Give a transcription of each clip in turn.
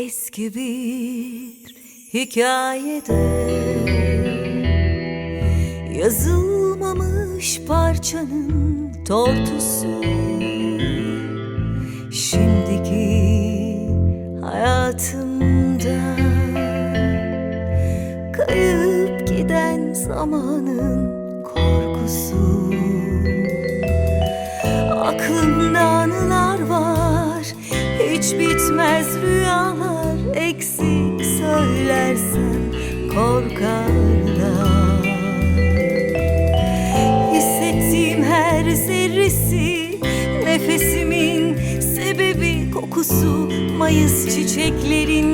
Eski bir hikayede. Yazılmamış parçanın tortusu. Şimdiki hayatımda Kayıp giden zamanın korkusu. Aklımda anılar var Hiç bitmez korkarlar Hissettiğim her zerresi Nefesimin sebebi kokusu Mayıs çiçeklerinde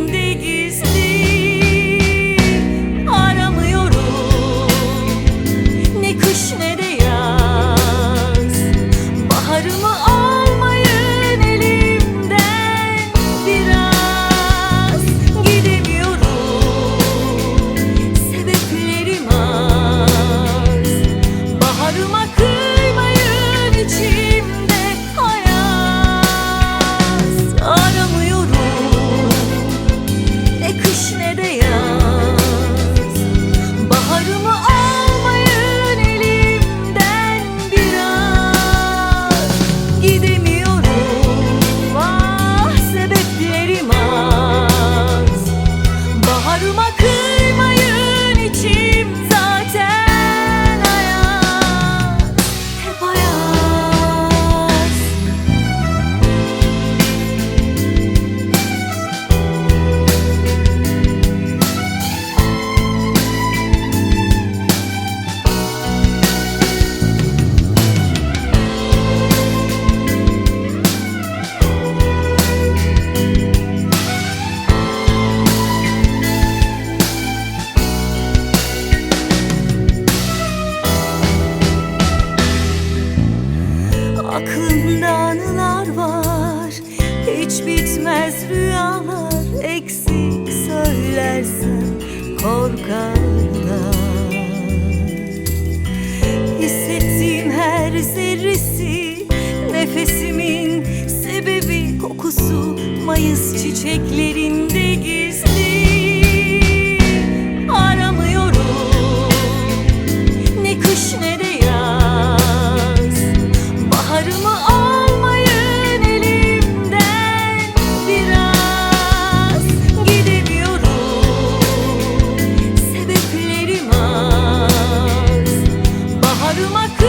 Hiç bitmez rüyalar. Eksik söylersem korkarlar Hissettiğim her zerresi Nefesimin sebebi kokusu Mayıs çiçeklerinde まく